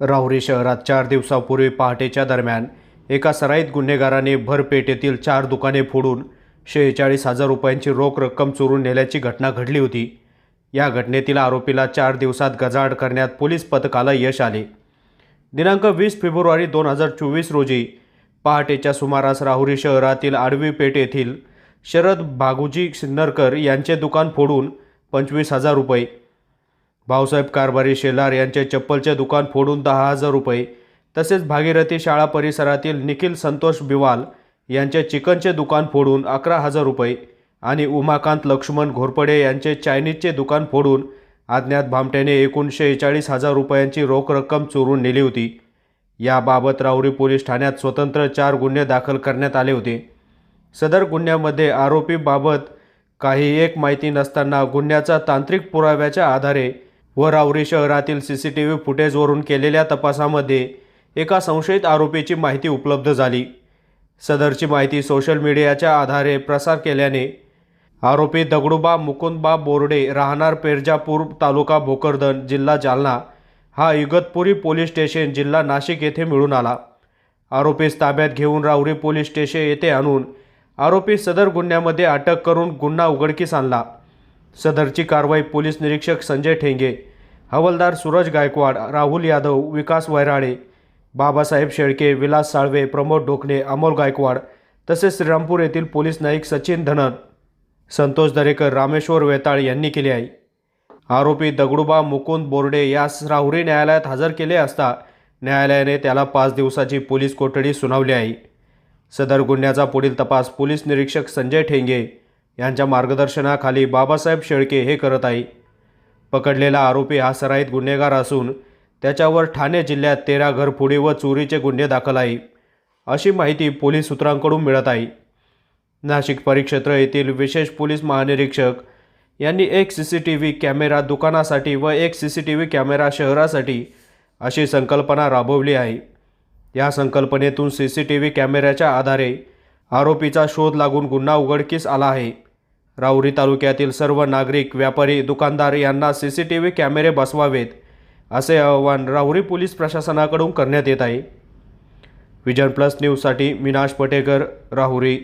राहुरी शहरात चार दिवसापूर्वी पहाटेच्या दरम्यान एका सराईत गुन्हेगाराने भरपेठेतील चार दुकाने फोडून शेहेचाळीस हजार रुपयांची रोख रक्कम चोरून नेल्याची घटना घडली होती. या घटनेतील आरोपीला चार दिवसात गजाआड करण्यात पोलीस पथकाला यश आले. दिनांक वीस फेब्रुवारी दोन हजार चोवीस रोजी पहाटेच्या सुमारास राहुरी शहरातील आडवी पेठ येथील शरद भागुजी सिन्नरकर यांचे दुकान फोडून पंचवीस हजार रुपये भाऊसाहेब कारभारी शेलार यांचे चप्पलचे दुकान फोडून दहा हजार रुपये तसेच भागीरथी शाळा परिसरातील निखिल संतोष बिवाल यांचे चिकनचे दुकान फोडून अकरा हजार रुपये आणि उमाकांत लक्ष्मण घोरपडे यांचे चायनीजचे दुकान फोडून अज्ञात भामट्याने एकूण शेहेचाळीस हजार रुपयांची रोख रक्कम चोरून नेली होती. याबाबत राऊरी पोलीस ठाण्यात स्वतंत्र चार गुन्हे दाखल करण्यात आले होते. सदर गुन्ह्यामध्ये आरोपीबाबत काही एक माहिती नसताना गुन्ह्याचा तांत्रिक पुराव्याच्या आधारे व राहुरी शहरातील सी सी टी व्ही फुटेजवरून केलेल्या तपासामध्ये एका संशयित आरोपीची माहिती उपलब्ध झाली. सदरची माहिती सोशल मीडियाच्या आधारे प्रसार केल्याने आरोपी दगडूबा मुकुंदबा बोर्डे राहणार पेरजापूर तालुका भोकरदन जिल्हा जालना हा इगतपुरी पोलीस स्टेशन जिल्हा नाशिक येथे मिळून आला. आरोपीस ताब्यात घेऊन रावरी पोलीस स्टेशन येथे आणून आरोपी सदर गुन्ह्यामध्ये अटक करून गुन्हा उघडकीस आणला. सदरची कारवाई पोलीस निरीक्षक संजय ठेंगे हवलदार सूरज गायकवाड राहुल यादव विकास वैराळे बाबासाहेब शेळके विलास साळवे प्रमोद ढोकणे अमोल गायकवाड तसेच श्रीरामपूर येथील पोलीस नाईक सचिन धनन संतोष दरेकर रामेश्वर वेताळ यांनी केली आहे. आरोपी दगडूबा मुकुंद बोर्डे यास राहुरी न्यायालयात हजर केले असता न्यायालयाने त्याला पाच दिवसाची पोलीस कोठडी सुनावली आहे. सदर गुन्ह्याचा पुढील तपास पोलीस निरीक्षक संजय ठेंगे यांच्या मार्गदर्शनाखाली बाबासाहेब शेळके हे करत आहे. पकडलेला आरोपी हा सराईत गुन्हेगार असून त्याच्यावर ठाणे जिल्ह्यात तेरा घरफोडी व चोरीचे गुन्हे दाखल आहे. अशी माहिती पोलीस सूत्रांकडून मिळत आहे. नाशिक परिक्षेत्र येथील विशेष पोलीस महानिरीक्षक यांनी एक C C T V camera दुकानासाठी व एक C C T V camera शहरासाठी अशी संकल्पना राबवली आहे. या संकल्पनेतून सी सी टी व्ही कॅमेऱ्याच्या आधारे आरोपीचा शोध लागून गुन्हा उघडकीस आला आहे. राहुरी तालुक्यातील सर्व नागरिक व्यापारी दुकानदार यांना सी सी टी व्ही कॅमेरे बसवावेत असे आवाहन राहुरी पोलीस प्रशासनाकडून करण्यात येत आहे. विजन प्लस न्यूजसाठी मिनाश पटेकर राहुरी